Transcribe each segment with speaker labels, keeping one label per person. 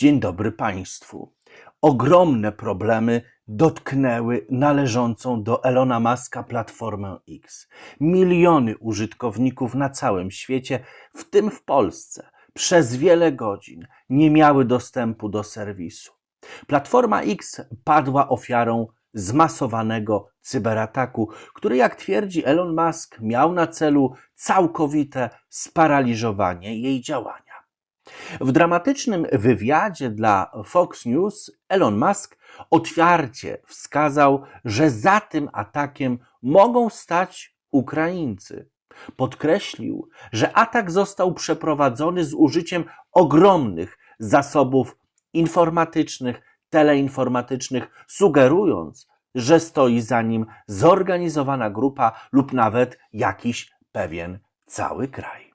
Speaker 1: Dzień dobry Państwu. Ogromne problemy dotknęły należącą do Elona Muska Platformę X. Miliony użytkowników na całym świecie, w tym w Polsce, przez wiele godzin nie miały dostępu do serwisu. Platforma X padła ofiarą zmasowanego cyberataku, który, jak twierdzi Elon Musk, miał na celu całkowite sparaliżowanie jej działania. W dramatycznym wywiadzie dla Fox News Elon Musk otwarcie wskazał, że za tym atakiem mogą stać Ukraińcy. Podkreślił, że atak został przeprowadzony z użyciem ogromnych zasobów informatycznych, teleinformatycznych, sugerując, że stoi za nim zorganizowana grupa lub nawet jakiś pewien cały kraj.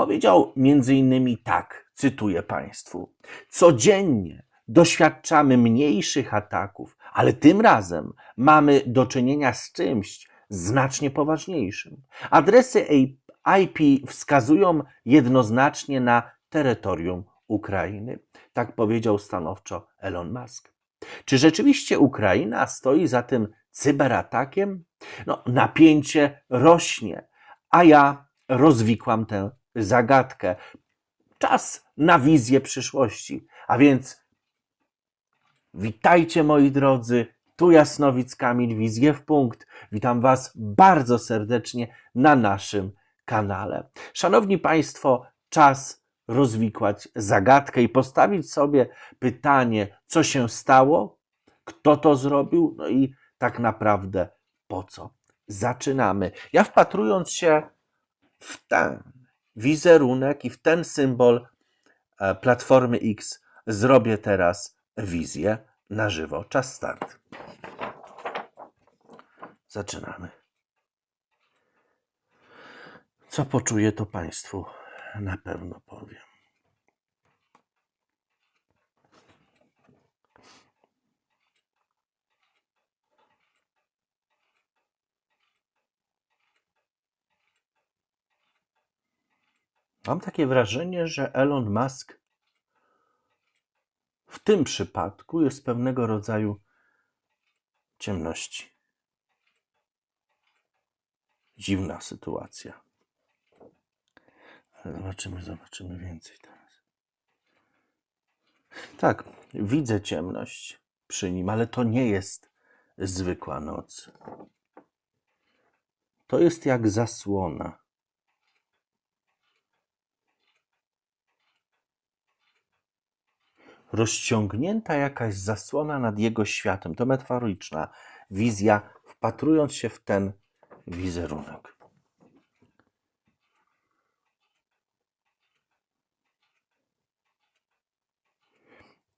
Speaker 1: Powiedział innymi tak, cytuję Państwu: Codziennie doświadczamy mniejszych ataków, ale tym razem mamy do czynienia z czymś znacznie poważniejszym. Adresy IP wskazują jednoznacznie na terytorium Ukrainy. Tak powiedział stanowczo Elon Musk. Czy rzeczywiście Ukraina stoi za tym cyberatakiem? No, napięcie rośnie, a ja rozwikłam tę zagadkę. Czas na wizję przyszłości. A więc witajcie moi drodzy, tu Jasnowic Kamil, Wizję w punkt. Witam Was bardzo serdecznie na naszym kanale. Szanowni Państwo, czas rozwikłać zagadkę i postawić sobie pytanie, co się stało, kto to zrobił, no i tak naprawdę po co. Zaczynamy. Ja wpatrując się w ten wizerunek i w ten symbol e, Platformy X zrobię teraz wizję na żywo. Czas start. Zaczynamy. Co poczuję, to Państwu na pewno powiem. Mam takie wrażenie, że Elon Musk w tym przypadku jest pewnego rodzaju ciemności. Dziwna sytuacja. Ale zobaczymy, zobaczymy więcej teraz. Tak, widzę ciemność przy nim, ale to nie jest zwykła noc. To jest jak zasłona. Rozciągnięta jakaś zasłona nad jego światem. To metaforyczna wizja, wpatrując się w ten wizerunek.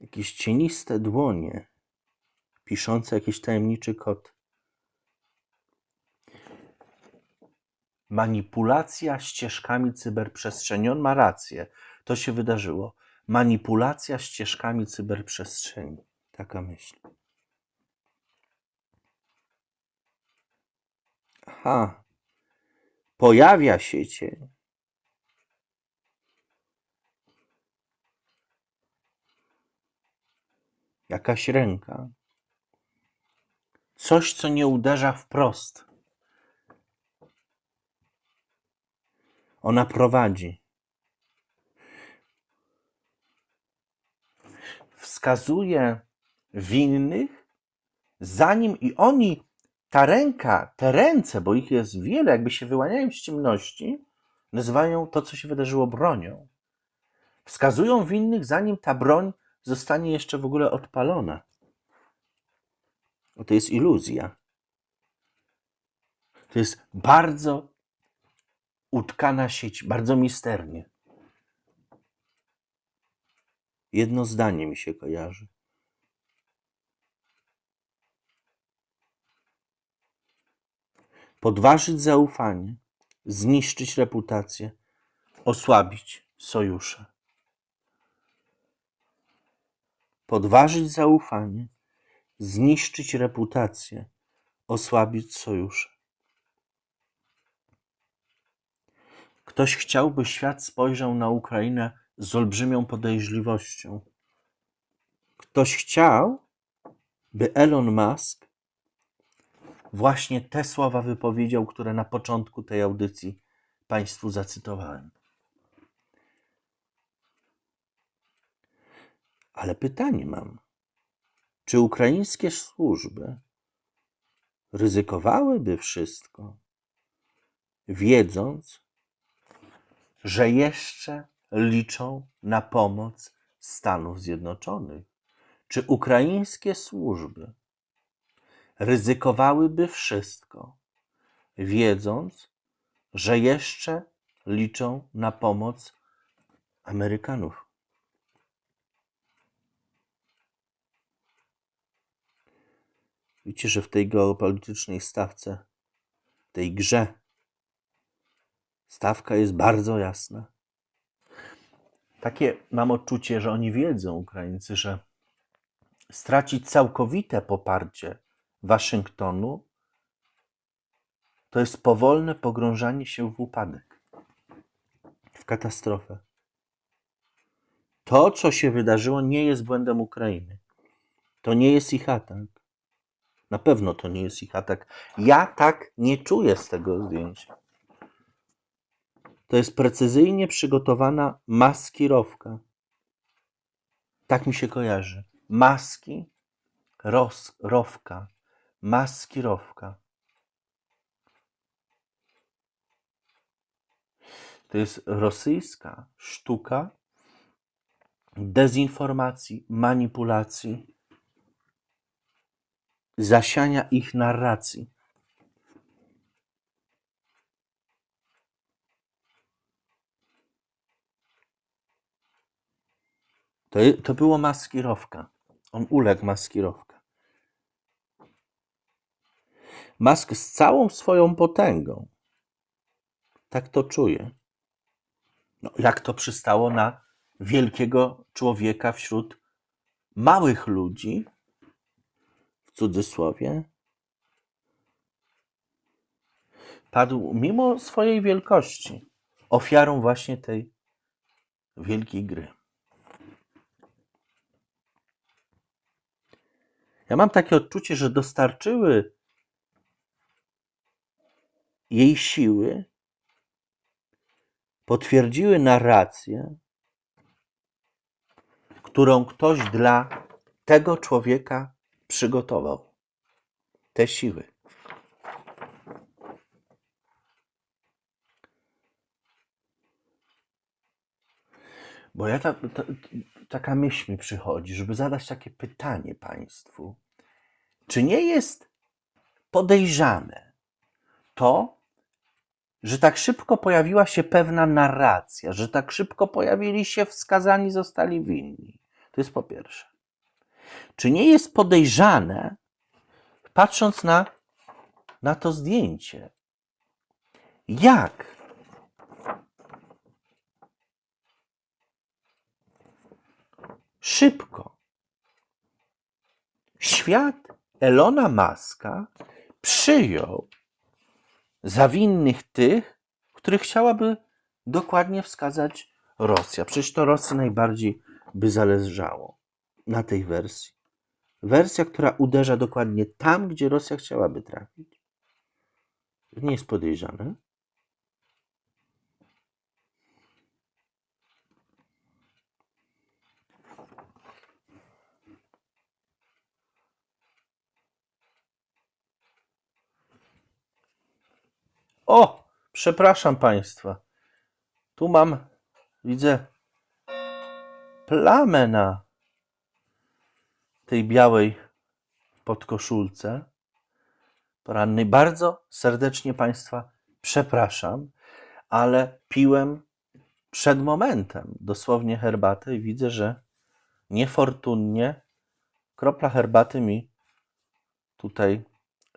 Speaker 1: Jakieś cieniste dłonie, piszące jakiś tajemniczy kod. Manipulacja ścieżkami cyberprzestrzeni. On ma rację. To się wydarzyło manipulacja ścieżkami cyberprzestrzeni. Taka myśl. Aha. Pojawia się cień. Jakaś ręka. Coś, co nie uderza wprost. Ona prowadzi. Wskazuje winnych, zanim i oni, ta ręka, te ręce, bo ich jest wiele, jakby się wyłaniają z ciemności, nazywają to, co się wydarzyło, bronią. Wskazują winnych, zanim ta broń zostanie jeszcze w ogóle odpalona. To jest iluzja. To jest bardzo utkana sieć, bardzo misternie. Jedno zdanie mi się kojarzy. Podważyć zaufanie, zniszczyć reputację, osłabić sojusze. Podważyć zaufanie, zniszczyć reputację, osłabić sojusze. Ktoś chciałby, świat spojrzał na Ukrainę z olbrzymią podejrzliwością. ktoś chciał, by Elon Musk właśnie te słowa wypowiedział, które na początku tej audycji Państwu zacytowałem. Ale pytanie mam. Czy ukraińskie służby ryzykowałyby wszystko, wiedząc, że jeszcze liczą na pomoc Stanów Zjednoczonych? Czy ukraińskie służby ryzykowałyby wszystko, wiedząc, że jeszcze liczą na pomoc Amerykanów? Widzicie, że w tej geopolitycznej stawce, tej grze, stawka jest bardzo jasna. Takie mam odczucie, że oni wiedzą, Ukraińcy, że stracić całkowite poparcie Waszyngtonu to jest powolne pogrążanie się w upadek, w katastrofę. To, co się wydarzyło, nie jest błędem Ukrainy. To nie jest ich atak. Na pewno to nie jest ich atak. Ja tak nie czuję z tego zdjęcia. To jest precyzyjnie przygotowana maskirowka. Tak mi się kojarzy. Maski, roz, rowka, maskirowka. To jest rosyjska sztuka dezinformacji, manipulacji, zasiania ich narracji. To, to było maskirowka. On uległ maskirowka. Mask z całą swoją potęgą. Tak to czuje. No, jak to przystało na wielkiego człowieka wśród małych ludzi, w cudzysłowie, padł mimo swojej wielkości ofiarą właśnie tej wielkiej gry. Ja mam takie odczucie, że dostarczyły jej siły, potwierdziły narrację, którą ktoś dla tego człowieka przygotował. Te siły. Bo ja ta, ta, taka myśl mi przychodzi, żeby zadać takie pytanie Państwu. Czy nie jest podejrzane to, że tak szybko pojawiła się pewna narracja, że tak szybko pojawili się wskazani, zostali winni? To jest po pierwsze. Czy nie jest podejrzane, patrząc na, na to zdjęcie, jak szybko świat Elona Muska przyjął za winnych tych, których chciałaby dokładnie wskazać Rosja. Przecież to Rosji najbardziej by zależało na tej wersji. Wersja, która uderza dokładnie tam, gdzie Rosja chciałaby trafić. Nie jest podejrzane. O, przepraszam Państwa. Tu mam, widzę, plamę na tej białej podkoszulce. Poranny. Bardzo serdecznie Państwa przepraszam, ale piłem przed momentem dosłownie herbatę i widzę, że niefortunnie kropla herbaty mi tutaj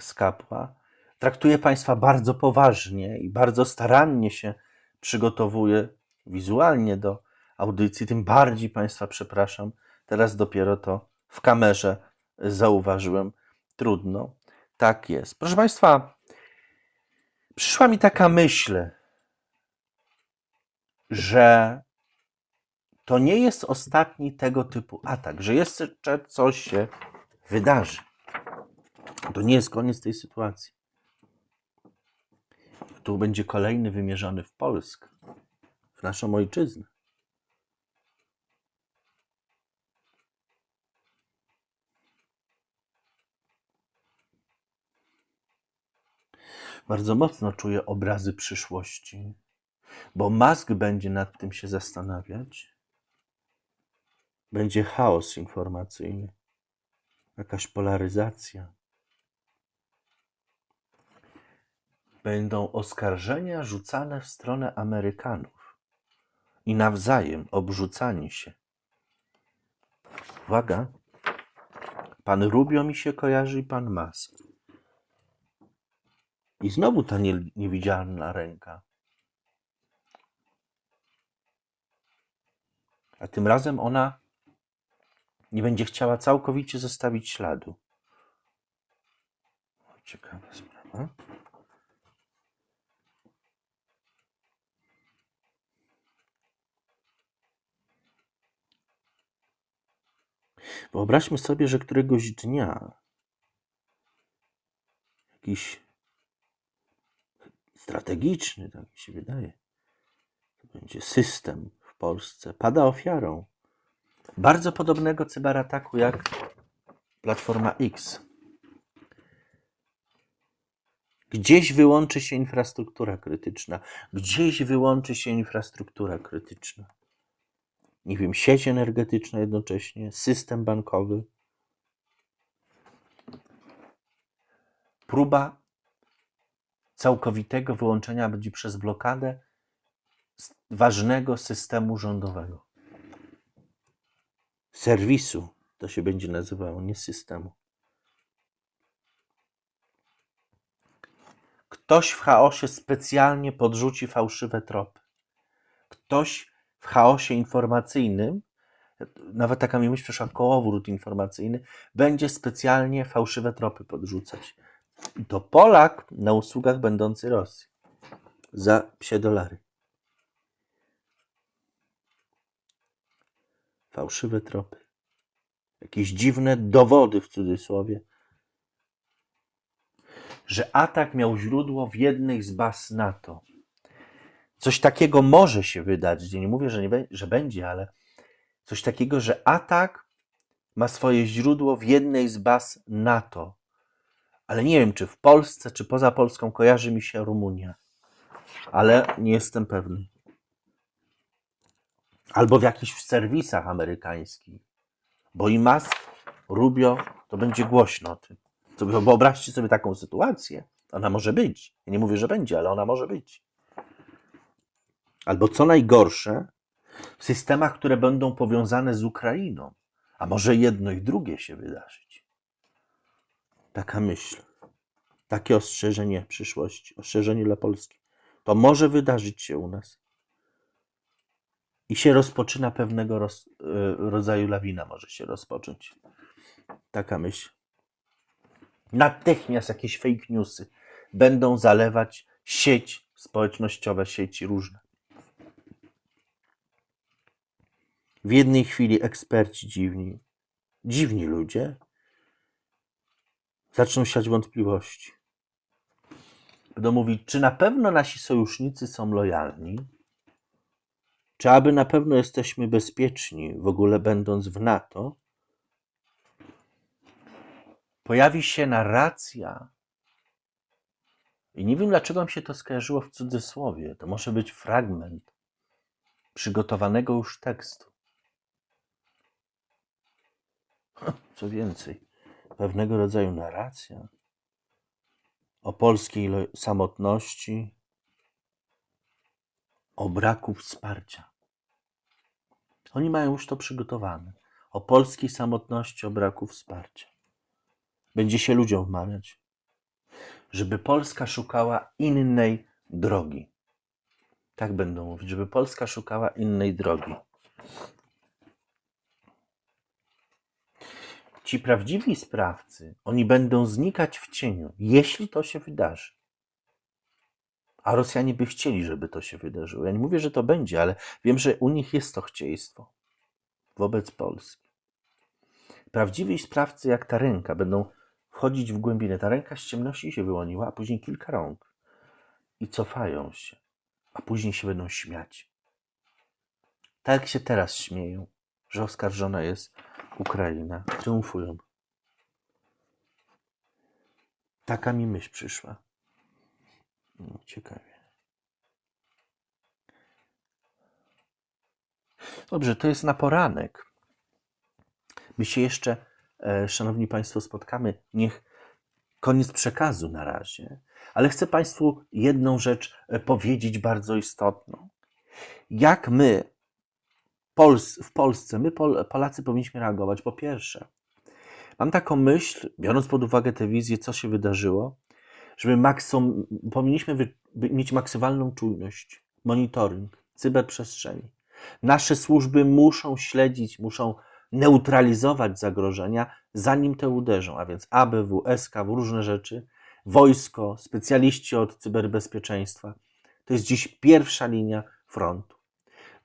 Speaker 1: skapła. Traktuję Państwa bardzo poważnie i bardzo starannie się przygotowuję wizualnie do audycji. Tym bardziej Państwa przepraszam. Teraz dopiero to w kamerze zauważyłem. Trudno. Tak jest. Proszę Państwa, przyszła mi taka myśl, że to nie jest ostatni tego typu atak, że jeszcze coś się wydarzy. To nie jest koniec tej sytuacji. Tu będzie kolejny wymierzony w Polskę, w naszą ojczyznę. Bardzo mocno czuję obrazy przyszłości, bo Musk będzie nad tym się zastanawiać. Będzie chaos informacyjny, jakaś polaryzacja. Będą oskarżenia rzucane w stronę Amerykanów i nawzajem obrzucani się. Uwaga, pan Rubio mi się kojarzy i pan Musk. I znowu ta nie, niewidzialna ręka. A tym razem ona nie będzie chciała całkowicie zostawić śladu. Ciekawa sprawa. Wyobraźmy sobie, że któregoś dnia jakiś strategiczny, tak mi się wydaje, to będzie system w Polsce, pada ofiarą bardzo podobnego cyberataku jak Platforma X. Gdzieś wyłączy się infrastruktura krytyczna, gdzieś wyłączy się infrastruktura krytyczna. Nie wiem, sieć energetyczna jednocześnie, system bankowy. Próba całkowitego wyłączenia będzie przez blokadę ważnego systemu rządowego. Serwisu to się będzie nazywało, nie systemu. Ktoś w chaosie specjalnie podrzuci fałszywe tropy. Ktoś w chaosie informacyjnym, nawet taka mi myśl przeszła, kołowrót informacyjny, będzie specjalnie fałszywe tropy podrzucać. I to Polak na usługach będący Rosji. Za psie dolary. Fałszywe tropy. Jakieś dziwne dowody w cudzysłowie, że atak miał źródło w jednych z baz NATO. Coś takiego może się wydarzyć. Ja nie mówię, że, nie, że będzie, ale coś takiego, że atak ma swoje źródło w jednej z baz NATO. Ale nie wiem, czy w Polsce, czy poza Polską kojarzy mi się Rumunia. Ale nie jestem pewny. Albo w jakichś serwisach amerykańskich. Bo i Musk, Rubio, to będzie głośno o tym. Wyobraźcie sobie taką sytuację. Ona może być. Ja nie mówię, że będzie, ale ona może być. Albo co najgorsze, w systemach, które będą powiązane z Ukrainą. A może jedno i drugie się wydarzyć. Taka myśl. Takie ostrzeżenie przyszłości. Ostrzeżenie dla Polski. To może wydarzyć się u nas. I się rozpoczyna pewnego roz, y, rodzaju lawina, może się rozpocząć. Taka myśl. Natychmiast jakieś fake newsy będą zalewać sieć społecznościowe, sieci różne. W jednej chwili eksperci dziwni, dziwni ludzie zaczną siać wątpliwości. Będą mówić, czy na pewno nasi sojusznicy są lojalni, czy aby na pewno jesteśmy bezpieczni, w ogóle będąc w NATO. Pojawi się narracja, i nie wiem dlaczego mi się to skojarzyło w cudzysłowie. To może być fragment przygotowanego już tekstu. Co więcej, pewnego rodzaju narracja o polskiej samotności, o braku wsparcia. Oni mają już to przygotowane. O polskiej samotności, o braku wsparcia. Będzie się ludziom wmawiać, żeby Polska szukała innej drogi. Tak będą mówić, żeby Polska szukała innej drogi. Ci prawdziwi sprawcy, oni będą znikać w cieniu, jeśli to się wydarzy. A Rosjanie by chcieli, żeby to się wydarzyło. Ja nie mówię, że to będzie, ale wiem, że u nich jest to chcieństwo wobec Polski. Prawdziwi sprawcy, jak ta ręka, będą wchodzić w głębinę. Ta ręka z ciemności się wyłoniła, a później kilka rąk i cofają się, a później się będą śmiać. Tak jak się teraz śmieją, że oskarżona jest Ukraina. Triumfują. Taka mi myśl przyszła. No, ciekawie. Dobrze, to jest na poranek. My się jeszcze, e, Szanowni Państwo, spotkamy. Niech koniec przekazu na razie. Ale chcę Państwu jedną rzecz e, powiedzieć bardzo istotną. Jak my Pols w Polsce, my Pol Polacy powinniśmy reagować? Po pierwsze, mam taką myśl, biorąc pod uwagę tę wizję, co się wydarzyło, żeby powinniśmy mieć maksymalną czujność, monitoring cyberprzestrzeni. Nasze służby muszą śledzić, muszą neutralizować zagrożenia, zanim te uderzą, a więc ABW, SKW, różne rzeczy, wojsko, specjaliści od cyberbezpieczeństwa. To jest dziś pierwsza linia frontu.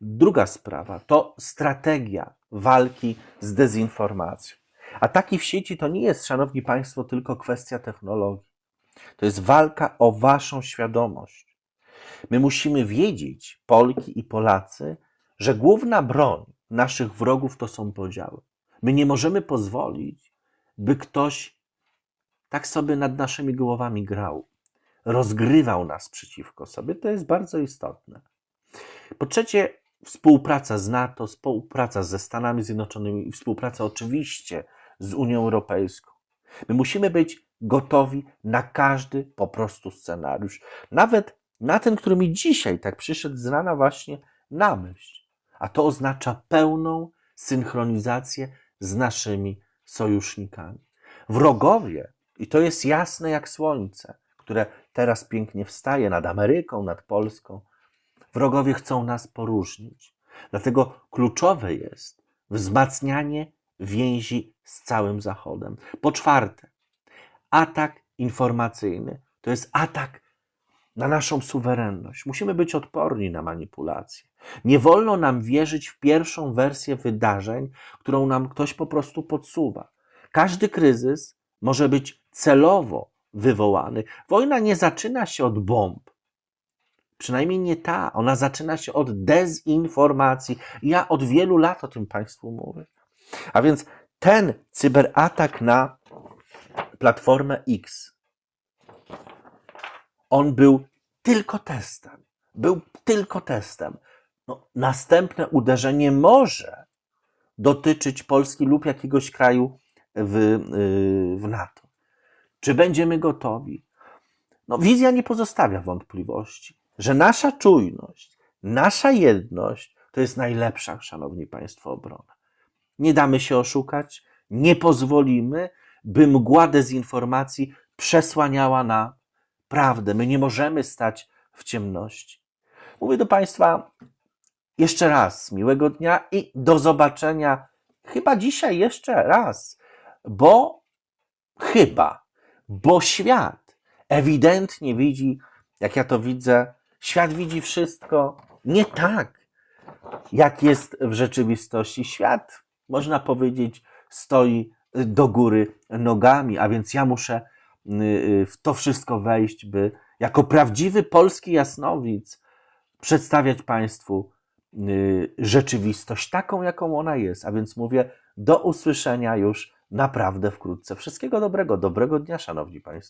Speaker 1: Druga sprawa to strategia walki z dezinformacją. Ataki w sieci to nie jest, szanowni państwo, tylko kwestia technologii. To jest walka o waszą świadomość. My musimy wiedzieć, Polki i Polacy, że główna broń naszych wrogów to są podziały. My nie możemy pozwolić, by ktoś tak sobie nad naszymi głowami grał, rozgrywał nas przeciwko sobie. To jest bardzo istotne. Po trzecie, współpraca z NATO, współpraca ze Stanami Zjednoczonymi i współpraca oczywiście z Unią Europejską. My musimy być gotowi na każdy po prostu scenariusz. Nawet na ten, który mi dzisiaj tak przyszedł z rana właśnie na myśl. A to oznacza pełną synchronizację z naszymi sojusznikami. Wrogowie, i to jest jasne jak słońce, które teraz pięknie wstaje nad Ameryką, nad Polską, wrogowie chcą nas poróżnić. Dlatego kluczowe jest wzmacnianie więzi z całym Zachodem. Po czwarte, atak informacyjny to jest atak na naszą suwerenność. Musimy być odporni na manipulacje. Nie wolno nam wierzyć w pierwszą wersję wydarzeń, którą nam ktoś po prostu podsuwa. Każdy kryzys może być celowo wywołany. Wojna nie zaczyna się od bomb. Przynajmniej nie ta. Ona zaczyna się od dezinformacji. Ja od wielu lat o tym Państwu mówię. A więc ten cyberatak na platformę X, on był tylko testem. Był tylko testem. No, następne uderzenie może dotyczyć Polski lub jakiegoś kraju w, yy, w NATO. Czy będziemy gotowi? No, wizja nie pozostawia wątpliwości, że nasza czujność, nasza jedność to jest najlepsza, szanowni państwo, obrona. Nie damy się oszukać, nie pozwolimy, by mgła dezinformacji przesłaniała na prawdę. My nie możemy stać w ciemności. Mówię do Państwa jeszcze raz miłego dnia i do zobaczenia chyba dzisiaj jeszcze raz, bo chyba, bo świat ewidentnie widzi, jak ja to widzę, świat widzi wszystko nie tak, jak jest w rzeczywistości. Świat, można powiedzieć, stoi do góry nogami, a więc ja muszę y, w to wszystko wejść, by jako prawdziwy polski jasnowic przedstawiać Państwu y, rzeczywistość taką, jaką ona jest. A więc mówię do usłyszenia już naprawdę wkrótce. Wszystkiego dobrego, dobrego dnia, Szanowni Państwo.